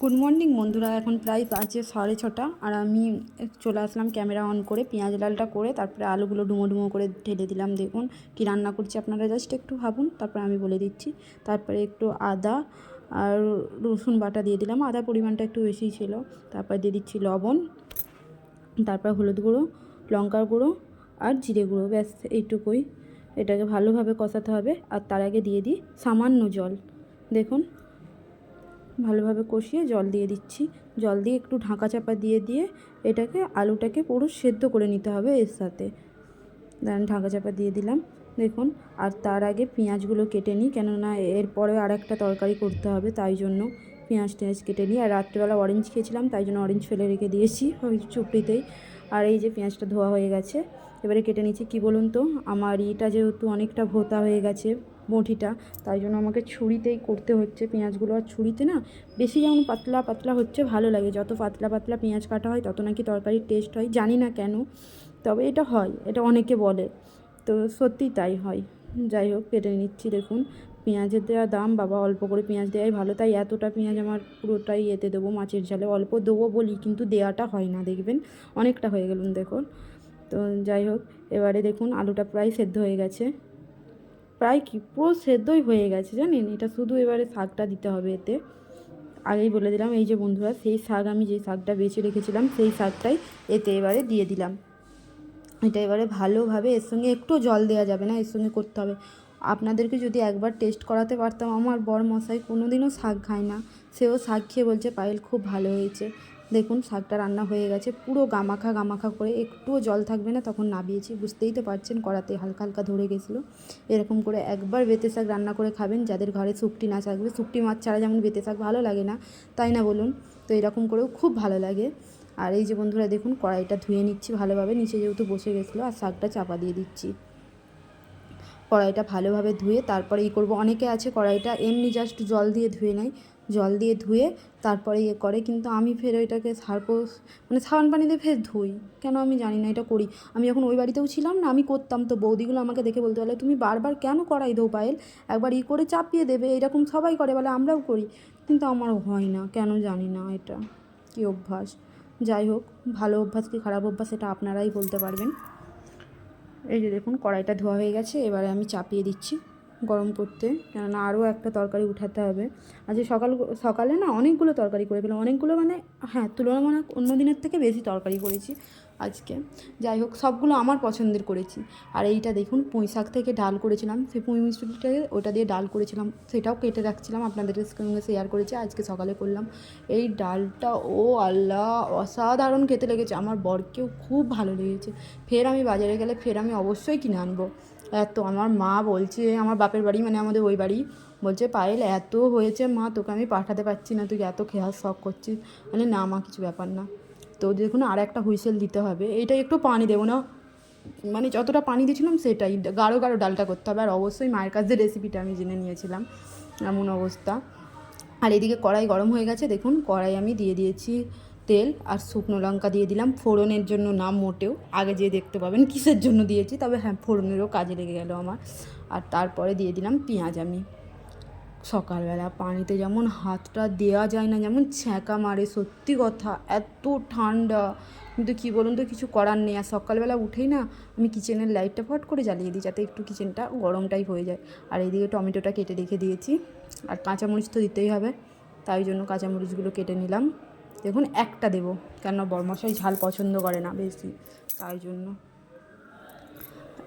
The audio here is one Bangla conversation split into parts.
গুড মর্নিং বন্ধুরা। এখন প্রায় বাজে সাড়ে ছটা, আর আমি চলে আসলাম ক্যামেরা অন করে, পেঁয়াজ লালটা করে, তারপরে আলুগুলো ডুমো ডুমো করে ঢেলে দিলাম। দেখুন কি রান্না করছি আপনারা, জাস্ট একটু ভাবুন, তারপরে আমি বলে দিচ্ছি। তারপরে একটু আদা আর রসুন বাটা দিয়ে দিলাম। আদা পরিমাণটা একটু বেশি ছিল। তারপর দিয়ে দিচ্ছি লবণ, তারপর হলুদ গুঁড়ো, লঙ্কার গুঁড়ো আর জিরে গুঁড়ো। ব্যাস, এইটুকুই। এটাকে ভালোভাবে কষাতে হবে, আর তার আগে দিয়ে দিই সামান্য জল। দেখুন ভালোভাবে কষিয়ে জল দিয়ে দিচ্ছি। জল দিয়ে একটু ঢাকা চাপা দিয়ে দিয়ে এটাকে, আলুটাকে পুরো সেদ্ধ করে নিতে হবে এর সাথে। দেন ঢাকা চাপা দিয়ে দিলাম। দেখুন, আর তার আগে পেঁয়াজগুলো কেটে নিই, কেননা এরপরে আর একটা তরকারি করতে হবে, তাই জন্য পেঁয়াজ টেঁয়াজ কেটে নিই। আর রাত্রেবেলা অরেঞ্জ খেয়েছিলাম, তাই জন্য অরেঞ্জ ফেলে রেখে দিয়েছি ওই চুপড়িতেই। আর এই যে পেঁয়াজটা ধোয়া হয়ে গেছে, এবারে কেটে নিচ্ছি, কী বলুন তো? আমার ইটা যেহেতু অনেকটা ভোতা হয়ে গেছে বঁটিটা। তাই জন্য আমাকে ছুরিতেই করতে হচ্ছে। পেঁয়াজগুলো আর ছুরিতে না বেশি যেমন পাতলা পাতলা হচ্ছে ভালো লাগে। যত পাতলা পাতলা পেঁয়াজ কাটা হয় তত নাকি তরকারির টেস্ট হয়। জানি না কেন। তবে এটা হয়, এটা অনেকে বলে। তো সত্যি তাই হয়। যাই হোক, কেটে নিচ্ছি দেখুন। পেঁয়াজের দেওয়া দাম, বাবা অল্প করে পেঁয়াজ দেওয়াই ভালো। তাই এতটা পেঁয়াজ আমার পুরোটাই এতে দেবো, মাছের ঝালে। অল্প দেবো বলি, কিন্তু দেওয়াটা হয় না, দেখবেন? অনেকটা হয়ে গেলুন দেখুন। তো যাই হোক, এবারে দেখুন, আলুটা প্রায় সেদ্ধ হয়ে গেছে। প্রায় কি পুরো সেদ্ধই হয়ে গেছে জানেন? এটা শুধু এবারে শাকটা দিতে হবে এতে। আগেই বলে দিলাম, এই যে বন্ধুরা, সেই শাক আমি যে শাকটা বেছে রেখেছিলাম, সেই শাকটাই এতে এবারে দিয়ে দিলাম। এটা এবারে ভালোভাবে এর সঙ্গে একটু জল দেওয়া যাবে না, এর সঙ্গে করতে হবে। আপনাদেরকে যদি একবার টেস্ট করাতে পারতাম, আমার বর মশাই কোনো দিনও শাক খায় না। সেও শাক খেয়ে বলছে, পায়েল, খুব ভালো হয়েছে। দেখুন, শাকটা রান্না হয়ে গেছে, পুরো গামাখা গামাখা করে একটুও জল থাকবে না, তখন নাবিয়েছি, বুঝতেই তো পারছেন কড়াতে হালকা হালকা ধরে গেছিল। এরকম করে একবার বেতে শাক রান্না করে খাবেন, যাদের ঘরে শুকটি না থাকবে, শুকটি মাছ ছাড়া যেমন বেতে শাক ভালো লাগে না, তাই না বলুন? তো এরকম করেও খুব ভালো লাগে। আর এই যে বন্ধুরা, দেখুন, কড়াইটা ধুয়ে নিচ্ছি ভালোভাবে, নিচে যেহেতু বসে গেছিল, আর শাকটা চাপা দিয়ে দিচ্ছি। কড়াইটা ভালোভাবে ধুয়ে, তারপরে ই করব, অনেকে আছে কড়াইটা এমনি জাস্ট জল দিয়ে ধুয়ে নেয় জল দিয়ে ধুয়ে তারপরে ইয়ে করে। কিন্তু আমি ফের ওইটাকে সার্পো মানে সাবান পানি দিয়ে ফের ধুই। কেন আমি জানি না, এটা করি। আমি যখন ওই বাড়িতেও ছিলাম না, আমি করতাম। তো বৌদিগুলো আমাকে দেখে বলতে বলে তুমি বারবার কেন কড়াই দৌ পায়েল? একবার ই করে চাপিয়ে দেবে। এরকম সবাই করে, বলে আমরাও করি। কিন্তু আমার হয় না, কেন জানি না এটা। কী অভ্যাস। যাই হোক, ভালো অভ্যাস কি খারাপ অভ্যাস এটা আপনারাই বলতে পারবেন। এই যে দেখুন, কড়াইটা ধোয়া হয়ে গেছে। এবারে আমি চাপিয়ে দিচ্ছি। গরম করতে। কেননা আরও একটা তরকারি উঠাতে হবে। আজকে সকাল, সকালে না অনেকগুলো তরকারি করে ফেলাম অনেকগুলো মানে হ্যাঁ তুলনামূলক অন্য দিনের থেকে বেশি তরকারি করেছি আজকে। যাই হোক, সবগুলো আমার পছন্দের করেছি। আর এইটা দেখুন, পুঁই শাক থেকে ডাল করেছিলাম। সেই পুঁই মিষ্টিটাকে ওটা দিয়ে ডাল করেছিলাম। সেটাও কেটে রাখছিলাম। আপনাদের সঙ্গে শেয়ার করেছি। আজকে সকালে করলাম। এই ডালটা, ও আল্লাহ, অসাধারণ খেতে লেগেছে। আমার বরকেও খুব ভালো লেগেছে। ফের আমি বাজারে গেলে, ফের আমি অবশ্যই কিনে আনব। এত, আমার মা বলছে, আমার বাপের বাড়ি মানে আমাদের ওই বাড়ি, বলছে, পায়েল, এত হয়েছে মা, তোকে আমি পাঠাতে পারছি না, তুই এত খেয়াল শখ করছিস। মানে না মা, কিছু ব্যাপার না। তো দেখুন আর একটা হুইসেল দিতে হবে এইটা একটু পানি দেবো না। মানে যতটা পানি দিয়েছিলাম সেটাই, গাঢ় গাঢ় ডালটা করতে হবে। আর অবশ্যই মায়ের কাছে রেসিপিটা আমি জেনে নিয়েছিলাম, এমন অবস্থা। আর এদিকে কড়াই গরম হয়ে গেছে, দেখুন, কড়াই আমি দিয়ে দিয়েছি। তেল আর শুকনো লঙ্কা দিয়ে দিলাম। ফোড়নের জন্য না, মোটেও। আগে যেয়ে দেখতে পাবেন কিসের জন্য দিয়েছি, তবে হ্যাঁ ফোড়নেরও কাজে লেগে গেল আমার। আর তারপরে দিয়ে দিলাম পেঁয়াজ আমি। সকালবেলা পানিতে যেমন হাতটা দেওয়া যায় না, যেমন ছ্যাঁকা মারে, সত্যি কথা, এত ঠান্ডা। কিন্তু কী বলুন তো, কিছু করার নেই। আর সকালবেলা উঠেই না, আমি কিচেনের লাইটটা ফট করে জ্বালিয়ে দিই, যাতে একটু কিচেনটা গরমটাই হয়ে যায়। আর এইদিকে টমেটোটা কেটে রেখে দিয়েছি। আর কাঁচামরিচ তো দিতেই হবে, তাই জন্য কাঁচামরিচগুলো কেটে নিলাম। দেখুন, একটা দেবো। কেন বরমশাই ঝাল পছন্দ করে না বেশি, তাই জন্য।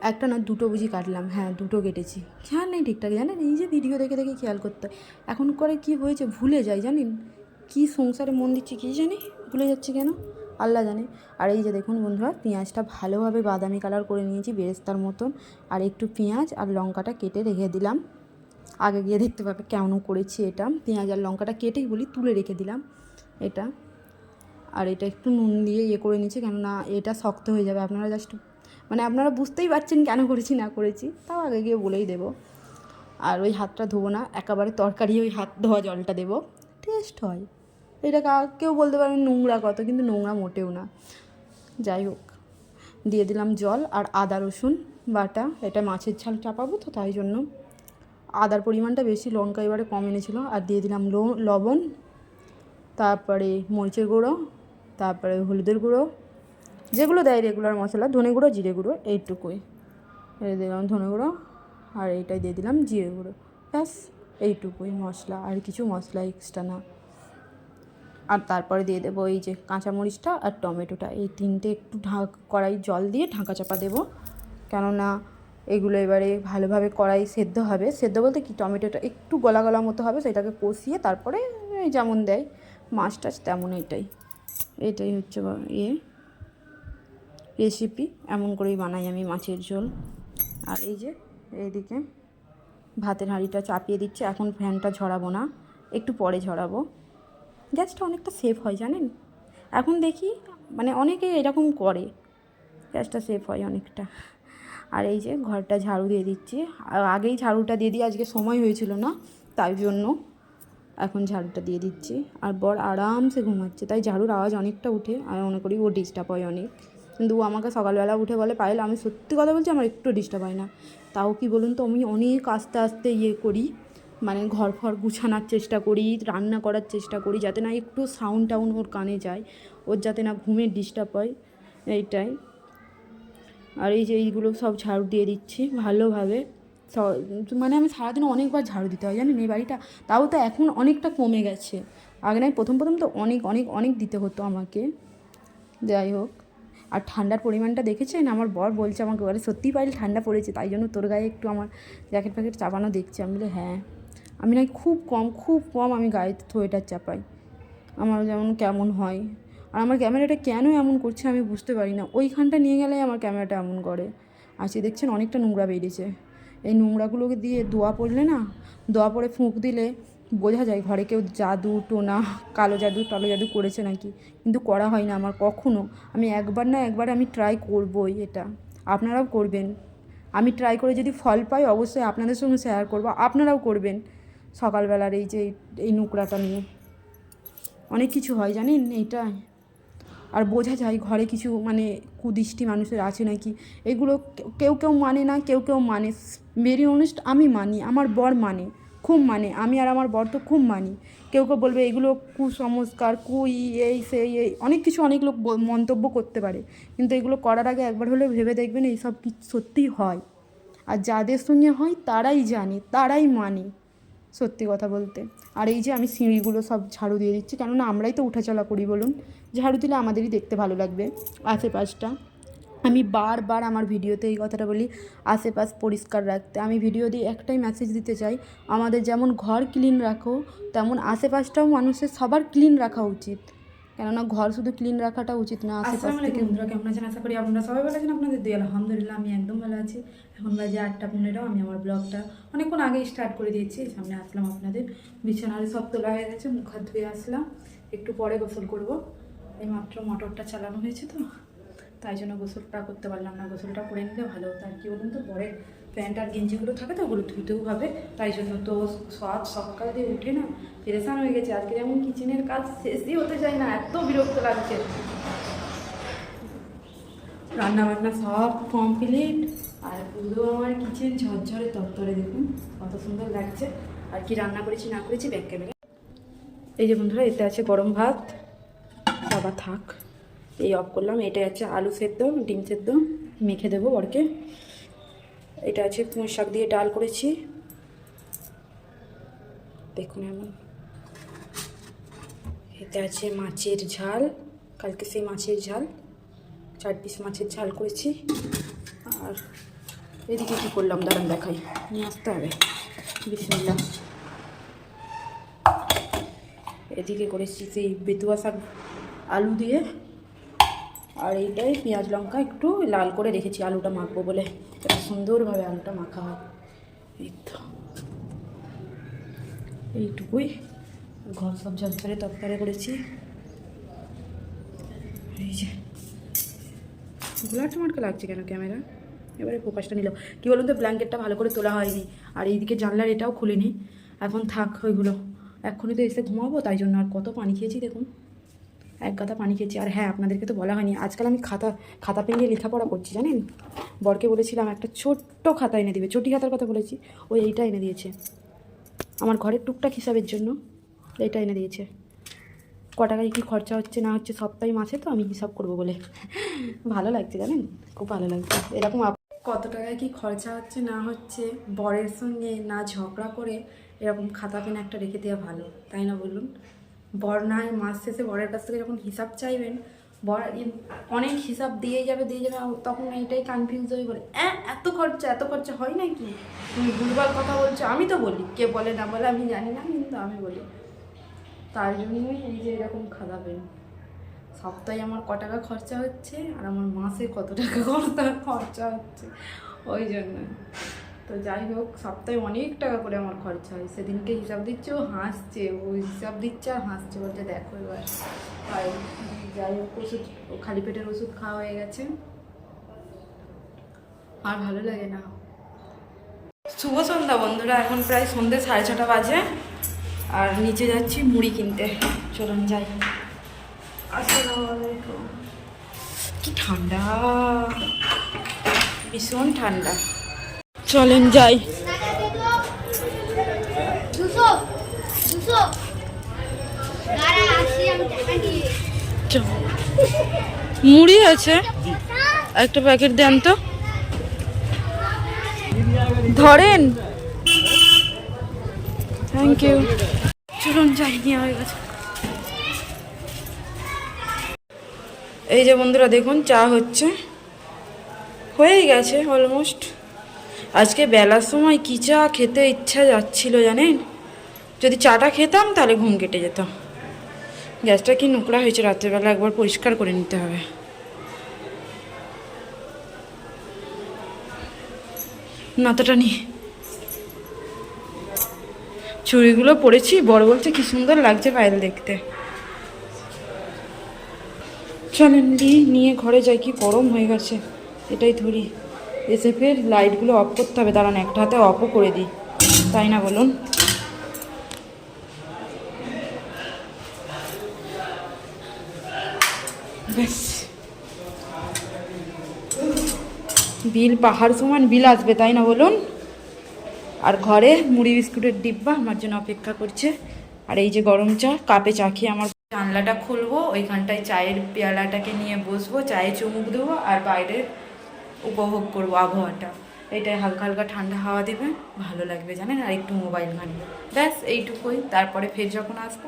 একটা না, দুটো বুঝি কাটলাম। হ্যাঁ দুটো কেটেছি। খেয়াল নেই ঠিকঠাক, জানেন? এই যে ভিডিও দেখে দেখে খেয়াল করতে। এখন করে কি হয়েছে, ভুলে যাই, জানেন? কি সংসারে মন দিচ্ছি কী জানি? ভুলে যাচ্ছি কেন? আল্লাহ জানে। আর এই যে দেখুন বন্ধুরা, পেঁয়াজটা ভালোভাবে বাদামি কালার করে নিয়েছি, বেরেস্তার মতন। আর একটু পেঁয়াজ আর লঙ্কাটা কেটে রেখে দিলাম। আগে গিয়ে দেখতে পাবে কেমন করেছি এটা। পেঁয়াজ আর লঙ্কাটা কেটেই বলি, তুলে রেখে দিলাম। এটা। আর এটা একটু নুন দিয়ে ইয়ে করে নিচ্ছি, কেননা এটা শক্ত হয়ে যাবে। আপনারা জাস্ট মানে আপনারা বুঝতেই পারছেন কেন করেছি, না করেছি, তাও আগে গিয়ে বলেই দেবো। আর ওই হাতটা ধোবো না, একেবারে তরকারি ওই হাত ধোয়া জলটা দেবো। টেস্ট হয়। এটা কেউ বলতে পারবেন নোংরা কত, কিন্তু নোংরা মোটেও না। যাই হোক, দিয়ে দিলাম জল আর আদা, রসুন, বাটা। এটা মাছের ঝাল চাপাবো তো, তাই জন্য। আদার পরিমাণটা বেশি, লঙ্কা এবারে কম এনেছিল। আর দিয়ে দিলাম লবণ তারপরে মরিচের গুঁড়ো, তারপরে হলুদের গুঁড়ো, যেগুলো দেয় রেগুলার মশলা, ধনে গুঁড়ো, জিরে গুঁড়ো, এইটুকুই। এই দিলাম ধনে গুঁড়ো, আর এইটাই দিয়ে দিলাম জিরে গুঁড়ো। ব্যাস, এইটুকুই মশলা, আর কিছু মশলা এক্সট্রা না। আর তারপরে দিয়ে দেবো এই যে কাঁচামরিচটা আর টমেটোটা। এই তিনটে একটু ঢাক, কড়াই জল দিয়ে ঢাকা চাপা দেবো। কেননা এগুলো এবারে ভালোভাবে কড়াই সেদ্ধ হবে। সেদ্ধ বলতে কি? টমেটোটা একটু গলা গলা মতো হবে, সেটাকে কষিয়ে তারপরে যেমন দেয়। মাছ টাছ তেমন এটাই। এটাই হচ্ছে ইয়ে। রেসিপি এমন করেই বানাই আমি মাছের ঝোল। আর এই যে, এইদিকে ভাতের হাঁড়িটা চাপিয়ে দিচ্ছে। এখন ফ্যানটা ঝরাবো না, একটু পরে ঝরাবো। গ্যাসটা অনেকটা সেফ হয়, জানেন? এখন দেখি মানে অনেকে এরকম করে, গ্যাসটা সেফ হয় অনেকটা। আর এই যে, ঘরটা ঝাড়ু দিয়ে দিচ্ছি। আর আগেই ঝাড়ুটা দিয়ে দিই আজকে সময় হয়েছিল না, তাই জন্য এখন ঝাড়ুটা দিয়ে দিচ্ছি। আর বর আরামসে ঘুমাচ্ছে, তাই ঝাড়ুর আওয়াজ অনেকটা উঠে আমি মনে করি ও ডিস্টার্ব হয় অনেক। কিন্তু ও আমাকে সকালবেলা উঠে বলে, পায়েল, আমি সত্যি কথা বলছি, আমার একটু ডিস্টার্ব হয় না। তাও কি বলুন তো, আমি অনেক আস্তে আস্তে ইয়ে করি মানে ঘর ফর গুছানোর চেষ্টা করি, রান্না করার চেষ্টা করি, যাতে না একটু সাউন্ড টাউন ওর কানে যায়, ওর যাতে না ঘুমের ডিস্টার্ব হয়, এইটাই। আর এই যে এইগুলো সব ঝাড়ু দিয়ে দিচ্ছি ভালোভাবে। মানে আমি সারাদিন অনেকবার ঝাড়ু দিতে হয়, জানেন? এই বাড়িটা, তাও তো এখন অনেকটা কমে গেছে। আগে নয় প্রথম প্রথম তো অনেক অনেক অনেক দিতে হতো আমাকে। যাই হোক, আর ঠান্ডার পরিমাণটা দেখেছেন? আমার বর বলছে আমাকে বলে সত্যিই পাইলে ঠান্ডা পড়েছে, তাই জন্য তোর গায়ে একটু আমার জ্যাকেট ফ্যাকেট চাপানো দেখছি। আমি বলে হ্যাঁ। আমি নয় খুব কম খুব কম আমি গায়ে সোয়েটার চাপাই। আমার যেমন কেমন হয়। আর আমার ক্যামেরাটা কেন এমন করছে আমি বুঝতে পারি না। ওইখানটা নিয়ে গেলে আমার ক্যামেরাটা এমন করে। আজকে দেখছেন, অনেকটা নোংরা বেরিয়েছে। নোংরাগুলোকে দিয়ে দোয়া পড়লে না দোয়া পড়ে ফুঁক দিলে বোঝা যায় ঘরে কেউ জাদু, টোনা, কালো জাদু টালো জাদু করেছে নাকি। কিন্তু করা হয় না আমার কখনো। আমি একবার না একবার আমি ট্রাই করবই এটা। আপনারাও করবেন। আমি ট্রাই করে যদি ফল পাই অবশ্যই আপনাদের সঙ্গে শেয়ার করব। আপনারাও করবেন সকালবেলার এই যে এই নোংরাটা নিয়ে। অনেক কিছু হয় জানেন এইটাই আর বোঝা যায় ঘরে কিছু মানে কুদৃষ্টি মানুষের আছে নাকি? এগুলো কেউ- কেউ মানে না, কেউ কেউ মানে। ভেরি অনেস্ট আমি মানি, আমার বর মানে খুব মানে। আমি আর আমার বর তো খুব মানি। কেউ কেউ বলবে, এগুলো কুসংস্কার, কুই, এই, সেই, এই। অনেক কিছু অনেক লোক মন্তব্য করতে পারে। কিন্তু এগুলো করার আগে একবার হলেও ভেবে দেখবেন, এইসব কি সত্যিই হয়। আর যাদের সঙ্গে হয়, তারাই জানে, তারাই মানে। সত্যি কথা বলতে। আর এই যে আমি সিঁড়িগুলো সব ঝাড়ু দিয়ে দিচ্ছি, কেননা আমরাই তো উঠাচলা করি বলুন। ঝাড়ু দিলে আমাদেরই দেখতে ভালো লাগবে আশেপাশটা। আমি বারবার আমার ভিডিওতে এই কথাটা বলি, আশেপাশ পরিষ্কার রাখতে। আমি ভিডিও দিয়ে একটাই মেসেজ দিতে চাই, আমাদের যেমন ঘর ক্লিন রাখো, তেমন আশেপাশটাও মানুষের সবার ক্লিন রাখা উচিত। কেননা ঘর শুধু ক্লিন রাখাটা উচিত না আসসালামু আলাইকুম বন্ধুরা কেমন আছেন? আশা করি আপনারা সবাই ভালো আছেন। আপনাদের দিয়ে আলহামদুলিল্লাহ আমি একদম ভালো আছি। এখন বাজে আটটা পনেরো আমি আমার ব্লগটা অনেকক্ষণ আগেই স্টার্ট করে দিয়েছি। সামনে আসলাম আপনাদের। বিছানার সব তোলা হয়ে গেছে মুখ হাত ধুয়ে আসলাম। একটু পরে গোসল করব। এই মাত্র মোটরটা চালানো হয়েছে তো। তাই জন্য গোসলটা করতে পারলাম না। গোসলটা করে নিলে ভালো হতো। আর কি বলুন তো, পরে প্যান্ট আর গেঞ্জিগুলো থাকে তো, ওগুলো ধুতেও হবে। তাই জন্য তো সব সকাল দিয়ে উঠে না পেরেশান হয়ে গেছে। আজকে যেমন কিচেনের কাজ শেষই হতে যায় না, এত বিরক্ত লাগছে। রান্না বান্না সব কমপ্লিট আর পুরো আমার কিচেন ঝরঝরে তরতরে, দেখুন কত সুন্দর লাগছে। আর কি রান্না করেছি, না করেছি ব্যাক ক্যামেরা এই যে বন্ধুরা, এতে আছে গরম ভাত। বাবা থাক। এই অফ করলাম। এটা আছে আলু সেদ্ধ, ডিম সেদ্ধ। মেখে দেবো বরকে। এটা আছে পুঁই শাক দিয়ে ডাল করেছি। দেখুন এমন। এতে আছে মাছের ঝাল। কালকে সেই মাছের ঝাল। চার পিস মাছের ঝাল করেছি। আর এদিকে কী করলাম? দাঁড়ান দেখাই। নিয়ে আসতে হবে। বিসমিল্লা এদিকে করেছি সেই বেতুয়া শাক আলু দিয়ে। আর এইটাই পেঁয়াজ লঙ্কা একটু লাল করে রেখেছি, আলুটা মাখবো বলে। এটা সুন্দরভাবে আলুটা মাখা হয়। এই তো। এইটুকুই। ঘর সব ঝরঝরে তরকারি করেছি। এই যে। ব্লাড মার্কা লাগছে কেন ক্যামেরা? এবারে ফোকাসটা নিল কী বলুন তো, ব্ল্যাঙ্কেটটা ভালো করে তোলা হয়নি। আর এইদিকে জানলার এটাও খুলিনি। এখন থাক ওইগুলো। এক্ষুনি তো এসে ঘুমাবো, তাই জন্য আর কত পানি খেয়েছি দেখুন। এক গাদা পানি খেয়েছি। আর হ্যাঁ আপনাদেরকে তো বলা হয়নি, আজকাল আমি খাতা খাতা পেন দিয়ে লেখাপড়া করছি, জানেন? বরকে বলেছিলাম, একটা ছোট্ট খাতা এনে দিবে। চটি খাতার কথা বলেছি ওই এইটা এনে দিয়েছে। আমার ঘরের টুকটাক হিসাবের জন্য এইটা এনে দিয়েছে। ক টাকায় কী খরচা হচ্ছে, না হচ্ছে, সপ্তাহে মাসে তো আমি হিসাব করব বলে। ভালো লাগছে, জানেন? খুব ভালো লাগছে। এরকম কত টাকায় কি খরচা হচ্ছে, না হচ্ছে, বরের সঙ্গে না ঝগড়া করে এরকম খাতা পেন একটা রেখে দেওয়া ভালো, তাই না বলুন? বর মাস শেষে বরের কাছ থেকে যখন হিসাব চাইবেন বর অনেক হিসাব দিয়ে যাবে দিয়ে যাবে তখন এইটাই কনফিউজ হয়ে বলে "অ্যাঁ, এত খরচা এত খরচা হয় না কি তুমি ভুলভাল কথা বলছো আমি তো বলি। কে বলে না বলে আমি জানি না কিন্তু আমি বলি। তার জন্যই এই যে এরকম খাতা পেন সপ্তাহে আমার ক টাকা খরচা হচ্ছে আর আমার মাসে কত টাকা খরচা খরচা হচ্ছে ওই জন্য তো যাই হোক, সপ্তাহে অনেক টাকা করে আমার খরচা হয়। সেদিনকে হিসাব দিচ্ছে, ও হাসছে, ও হিসাব দিচ্ছে আর হাসছে। বলছে, দেখো এবার। যাই হোক, ওষুধ খালি পেটের ওষুধ খাওয়া হয়ে গেছে। আর ভালো লাগে না। শুভ সন্ধ্যা বন্ধুরা, এখন প্রায় সন্ধ্যে সাড়ে ছটা বাজে। আর নিচে যাচ্ছি মুড়ি কিনতে। চলুন যাই। কি ঠান্ডা। ভীষণ ঠান্ডা। চলেন যাই। মুড়ি আছে। একটা প্যাকেট দেন তো। ধরেন। থ্যাংক ইউ চলুন যাই নিয়ে হয়ে গেছে। এই যে বন্ধুরা দেখুন চা হচ্ছে। হয়েই গেছে অলমোস্ট আজকে বেলার সময় কী চা খেতে ইচ্ছা যাচ্ছিল জানেন? যদি চাটা খেতাম তাহলে ঘুম কেটে যেত। গ্যাসটা কি নোংরা হয়েছে? রাত্রেবেলা একবার পরিষ্কার করে নিতে হবে। নাতাটা নি চুড়িগুলো পরেছি, বড় বলছে কি সুন্দর লাগছে পায়েল দেখতে। চলেন নিয়ে ঘরে যাই, কি গরম হয়ে গেছে। এটাই ধরি। এসে ফের লাইটগুলো অফ করতে হবে। দাঁড়ান, একটা হাতে অফও করে দিই। তাই না বলুন? ব্যাস। বিল, পাহাড় সমান বিল আসবে, তাই না বলুন? আর ঘরে মুড়ি বিস্কুটের ডিব্বা আমার জন্য অপেক্ষা করছে। আর এই যে গরম চা, কাপে চা খেয়ে আমার জানলাটা খুলবো, ওইখানটায় চায়ের পেয়ালাটাকে নিয়ে বসবো, চায়ে চুমুক দেবো, আর বাইরে উপভোগ করব আবহাওয়াটা। এটাই হালকা হালকা ঠান্ডা হাওয়া দেবে, ভালো লাগবে জানেন, আর একটু মোবাইল ঘাঁটবে ব্যাস, এইটুকুই। তারপরে ফের যখন আসব